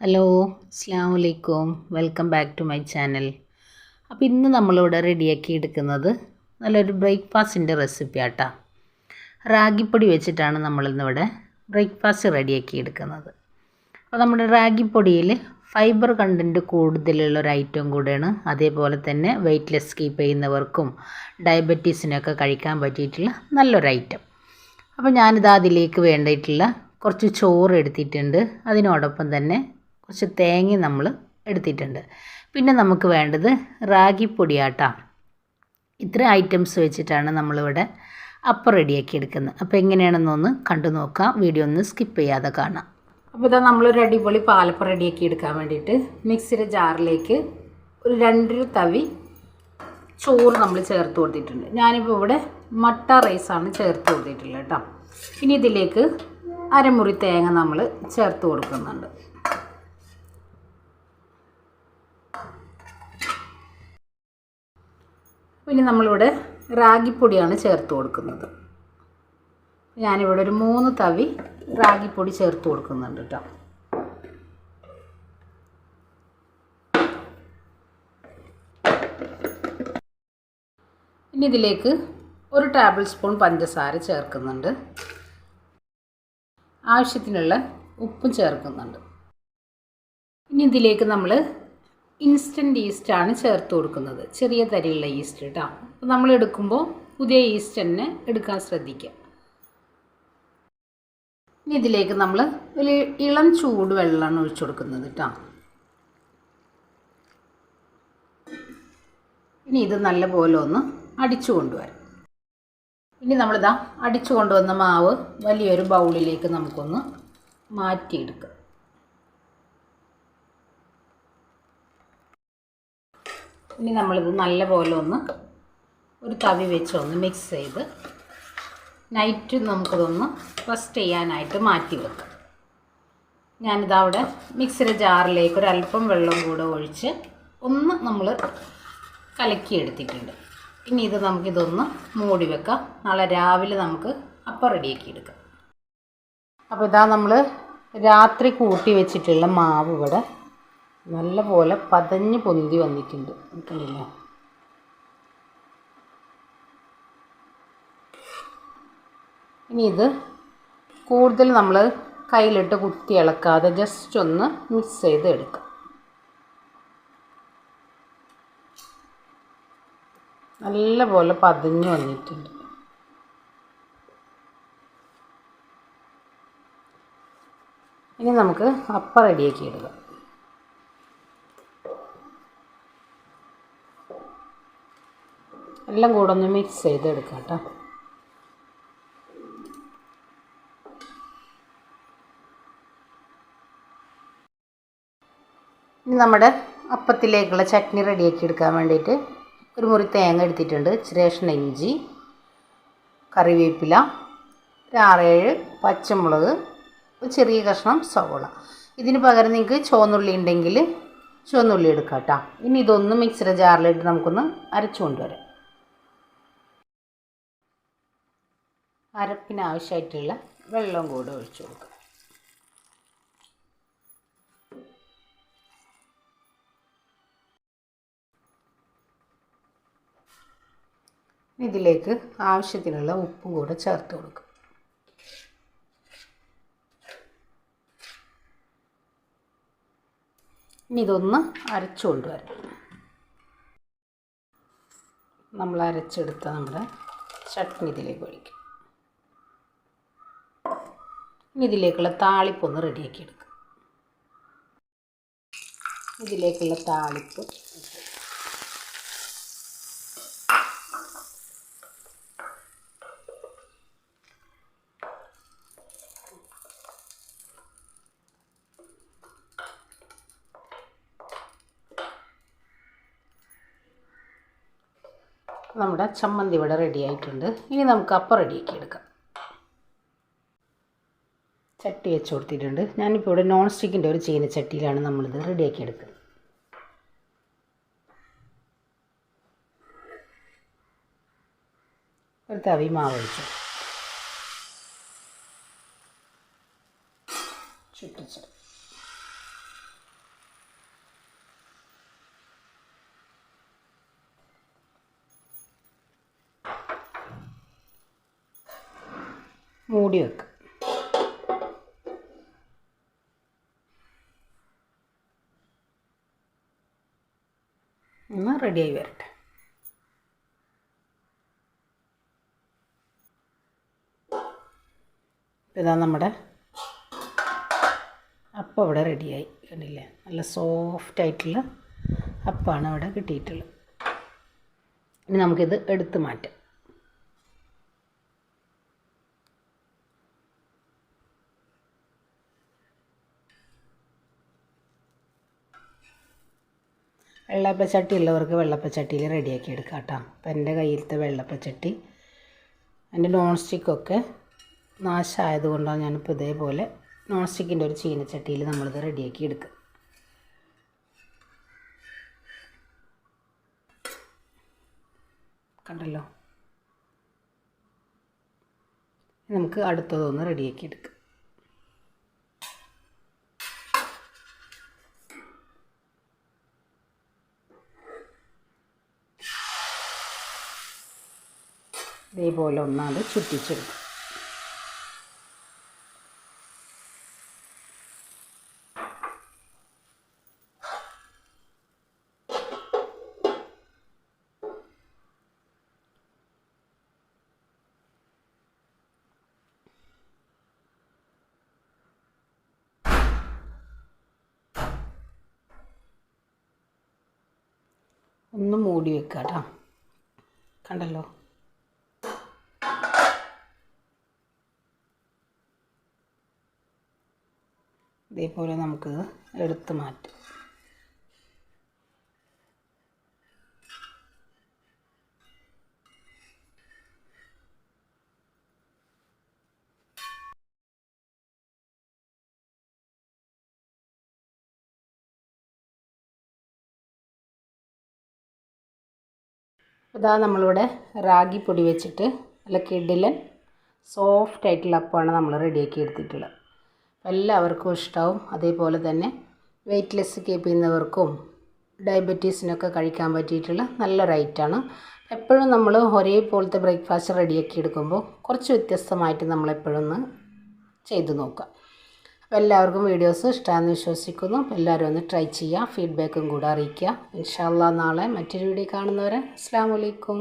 Hello അസ്സാം വലൈക്കും welcome back to my channel. അപ്പോൾ ഇന്ന് നമ്മളിവിടെ റെഡിയാക്കി എടുക്കുന്നത് നല്ലൊരു ബ്രേക്ക്ഫാസ്റ്റിന്റെ റെസിപ്പി ആട്ടാ റാഗിപ്പൊടി വെച്ചിട്ടാണ് നമ്മളിന്നിവിടെ ബ്രേക്ക്ഫാസ്റ്റ് റെഡിയാക്കി എടുക്കുന്നത്. അപ്പോൾ നമ്മുടെ റാഗിപ്പൊടിയിൽ ഫൈബർ കണ്ടന്റ് കൂടുതലുള്ള ഒരു ഐറ്റം കൂടെയാണ്. അതേപോലെ തന്നെ വെയിറ്റ് ലെസ് കീപ്പ് ചെയ്യുന്നവർക്കും ഡയബറ്റീസിനൊക്കെ കഴിക്കാൻ പറ്റിയിട്ടുള്ള നല്ലൊരു ഐറ്റം. അപ്പോൾ ഞാനിത് അതിലേക്ക് വേണ്ടിയിട്ടുള്ള കുറച്ച് ചോറ് എടുത്തിട്ടുണ്ട്. അതിനോടൊപ്പം തന്നെ കുറച്ച് തേങ്ങ നമ്മൾ എടുത്തിട്ടുണ്ട്. പിന്നെ നമുക്ക് വേണ്ടത് റാഗിപ്പൊടിയാട്ടാ. ഇത്ര ഐറ്റംസ് വെച്ചിട്ടാണ് നമ്മളിവിടെ അപ്പം റെഡിയാക്കി എടുക്കുന്നത്. അപ്പോൾ എങ്ങനെയാണെന്നൊന്ന് കണ്ടു നോക്കാം. വീഡിയോ ഒന്ന് സ്കിപ്പ് ചെയ്യാതെ കാണാം. അപ്പോൾ ഇതാ നമ്മളൊരു അടിപൊളി പാലപ്പം റെഡിയാക്കി എടുക്കാൻ വേണ്ടിയിട്ട് മിക്സിയുടെ ജാറിലേക്ക് ഒരു രണ്ടര തവി ചോറ് നമ്മൾ ചേർത്ത് കൊടുത്തിട്ടുണ്ട്. ഞാനിപ്പോൾ ഇവിടെ മട്ട റൈസാണ് ചേർത്ത് കൊടുത്തിട്ടുള്ളത് കേട്ടോ. ഇനി ഇതിലേക്ക് അരമുറി തേങ്ങ നമ്മൾ ചേർത്ത് കൊടുക്കുന്നുണ്ട്. പിന്നെ നമ്മളിവിടെ റാഗിപ്പൊടിയാണ് ചേർത്ത് കൊടുക്കുന്നത്. ഞാനിവിടെ ഒരു മൂന്ന് തവി റാഗിപ്പൊടി ചേർത്ത് കൊടുക്കുന്നുണ്ട് കേട്ടോ ഇനി ഇതിലേക്ക് ഒരു ടേബിൾ സ്പൂൺ പഞ്ചസാര ചേർക്കുന്നുണ്ട്. ആവശ്യത്തിനുള്ള ഉപ്പും ചേർക്കുന്നുണ്ട്. ഇനി ഇതിലേക്ക് നമ്മൾ ഇൻസ്റ്റന്റ് ഈസ്റ്റാണ് ചേർത്ത് കൊടുക്കുന്നത്. ചെറിയ തരിയുള്ള ഈസ്റ്റ് കേട്ടോ അപ്പോൾ നമ്മൾ എടുക്കുമ്പോൾ പുതിയ ഈസ്റ്റ് തന്നെ എടുക്കാൻ ശ്രദ്ധിക്കുക. ഇനി ഇതിലേക്ക് നമ്മൾ ഒരു ഇളം ചൂട് വെള്ളമാണ് ഒഴിച്ചു കൊടുക്കുന്നത് കേട്ടോ ഇനി ഇത് നല്ലപോലെ ഒന്ന് അടിച്ചു കൊണ്ടുവരാം. ഇനി നമ്മളിതാ അടിച്ചു കൊണ്ടുവന്ന മാവ് വലിയൊരു ബൗളിലേക്ക് നമുക്കൊന്ന് മാറ്റിയെടുക്കാം. ഇനി നമ്മളിത് നല്ലപോലെ ഒന്ന് ഒരു തവി വെച്ച് ഒന്ന് മിക്സ് ചെയ്ത് നൈറ്റ് നമുക്കിതൊന്ന് റെസ്റ്റ് ചെയ്യാനായിട്ട് മാറ്റി വെക്കാം. ഞാനിതവിടെ മിക്സിയുടെ ജാറിലേക്ക് ഒരു അല്പം വെള്ളം കൂടെ ഒഴിച്ച് ഒന്ന് നമ്മൾ കലക്കിയെടുത്തിട്ടുണ്ട്. ഇനി ഇത് നമുക്കിതൊന്ന് മൂടി വെക്കാം. നാളെ രാവിലെ നമുക്ക് അപ്പം റെഡിയാക്കി എടുക്കാം. അപ്പോൾ ഇതാ നമ്മൾ രാത്രി കൂട്ടി വെച്ചിട്ടുള്ള മാവ് ഇവിടെ നല്ല പോലെ പതഞ്ഞ് പൊന്തി വന്നിട്ടുണ്ട്. കണ്ടില്ലേ? ഇനി ഇത് കൂടുതൽ നമ്മൾ കയ്യിലിട്ട് കുത്തി ഇളക്കാതെ ജസ്റ്റ് ഒന്ന് മിക്സ് ചെയ്ത് എടുക്കാം. നല്ല പോലെ പതഞ്ഞ് വന്നിട്ടുണ്ട്. ഇനി നമുക്ക് അപ്പം റെഡിയാക്കി എടുക്കാം. എല്ലാം കൂടെ ഒന്ന് മിക്സ് ചെയ്തെടുക്കാം കേട്ടോ. ഇനി നമ്മുടെ അപ്പത്തിലേക്കുള്ള ചട്നി റെഡിയാക്കി എടുക്കാൻ വേണ്ടിയിട്ട് ഒരു മുറി തേങ്ങ എടുത്തിട്ടുണ്ട്. ചിരേഷണ ഇഞ്ചി കറിവേപ്പില ഒരു ആറേഴ് പച്ചമുളക് ഒരു ചെറിയ കഷ്ണം സവോള. ഇതിന് പകരം നിങ്ങൾക്ക് ചുവന്നുള്ളി ഉണ്ടെങ്കിൽ ചുവന്നുള്ളി എടുക്കാം കേട്ടോ. ഇനി ഇതൊന്ന് മിക്സിയുടെ ജാറിലിട്ട് നമുക്കൊന്ന് അരച്ചു കൊണ്ടുവരാം അരപ്പിന് ആവശ്യമായിട്ടുള്ള വെള്ളം കൂടെ ഒഴിച്ചു കൊടുക്കുക ഇതിലേക്ക് ആവശ്യത്തിനുള്ള ഉപ്പും കൂടെ ചേർത്ത് കൊടുക്കും. ഇനി ഇതൊന്ന് അരച്ചു നമ്മൾ അരച്ചെടുത്ത നമ്മുടെ ചട്നി ഇതിലേക്ക് ഒഴിക്കും. ഇനി ഇതിലേക്കുള്ള താളിപ്പൊന്ന് റെഡിയാക്കി എടുക്കുക ഇതിലേക്കുള്ള താളിപ്പ്. നമ്മുടെ ചമ്മന്തി ഇവിടെ റെഡി ആയിട്ടുണ്ട്. ഇനി നമുക്ക് അപ്പം റെഡിയാക്കി എടുക്കാം. ചട്ടി വെച്ച് കൊടുത്തിട്ടുണ്ട്. ഞാനിപ്പോൾ ഇവിടെ നോൺ സ്റ്റിക്കിന്റെ ഒരു ചീനച്ചട്ടിയിലാണ് നമ്മളിത് റെഡിയാക്കി എടുക്കുന്നത്. ഒരു തവി മാവൊഴിച്ചു ചുറ്റിച്ചു. മൂടി വെക്കുക ഒന്ന് റെഡിയായി വരട്ടെ. ഇതാ നമ്മുടെ അപ്പം ഇവിടെ റെഡിയായി കണ്ടില്ലേ? നല്ല സോഫ്റ്റ് ആയിട്ടുള്ള അപ്പമാണ് ഇവിടെ കിട്ടിയിട്ടുള്ളത്. ഇനി നമുക്കിത് എടുത്ത് മാറ്റാം. വെള്ളപ്പച്ചട്ടി ഉള്ളവർക്ക് വെള്ളപ്പച്ചട്ടിയിൽ റെഡിയാക്കി എടുക്കാം കേട്ടോ. അപ്പം എന്റെ കയ്യിലത്തെ വെള്ളപ്പച്ചട്ടി എന്റെ നോൺ സ്റ്റിക്കൊക്കെ നാശമായത് കൊണ്ടാണ് ഞാനിപ്പോൾ ഇതേപോലെ നോൺ സ്റ്റിക്കിന്റെ ഒരു ചീനച്ചട്ടിയിൽ നമ്മളിത് റെഡിയാക്കി എടുക്കുക. കണ്ടല്ലോ? നമുക്ക് അടുത്തതൊന്ന് റെഡിയാക്കി എടുക്കാം. ഇതേപോലെ ഒന്നാമത് ചുറ്റിച്ചെടുക്കും. ഒന്ന് മൂടി വെക്കാം കേട്ടോ കണ്ടല്ലോ? ഇതേപോലെ നമുക്ക് എടുത്ത് മാറ്റാം. ഇതാ നമ്മളിവിടെ റാഗി പൊടി വെച്ചിട്ട് നല്ല കിഡിലൻ സോഫ്റ്റ് ആയിട്ടുള്ള അപ്പമാണ് നമ്മൾ റെഡിയാക്കി എടുത്തിട്ടുള്ളത്. എല്ലാവർക്കും ഇഷ്ടമാവും അതേപോലെ തന്നെ വെയിറ്റ് ലെസ് കീപ്പ് ചെയ്യുന്നവർക്കും ഡയബറ്റീസിനൊക്കെ കഴിക്കാൻ പറ്റിയിട്ടുള്ള നല്ലൊരു ഐറ്റമാണ് എപ്പോഴും നമ്മൾ ഒരേപോലത്തെ ബ്രേക്ക്ഫാസ്റ്റ് റെഡിയാക്കി എടുക്കുമ്പോൾ കുറച്ച് വ്യത്യസ്തമായിട്ട് നമ്മളെപ്പോഴും ഒന്ന് ചെയ്തു നോക്കുക. അപ്പോൾ എല്ലാവർക്കും വീഡിയോസ് ഇഷ്ടമാണെന്ന് വിശ്വസിക്കുന്നു. എല്ലാവരും ഒന്ന് ട്രൈ ചെയ്യുക. ഫീഡ്ബാക്കും കൂടെ അറിയിക്കുക. ഇൻഷാല്ല നാളെ മറ്റൊരു വീഡിയോ കാണുന്നവരെ അസ്സാം വലൈക്കും